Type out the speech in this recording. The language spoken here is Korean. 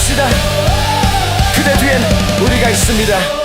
합시다. 그대 뒤엔 우리가 있습니다.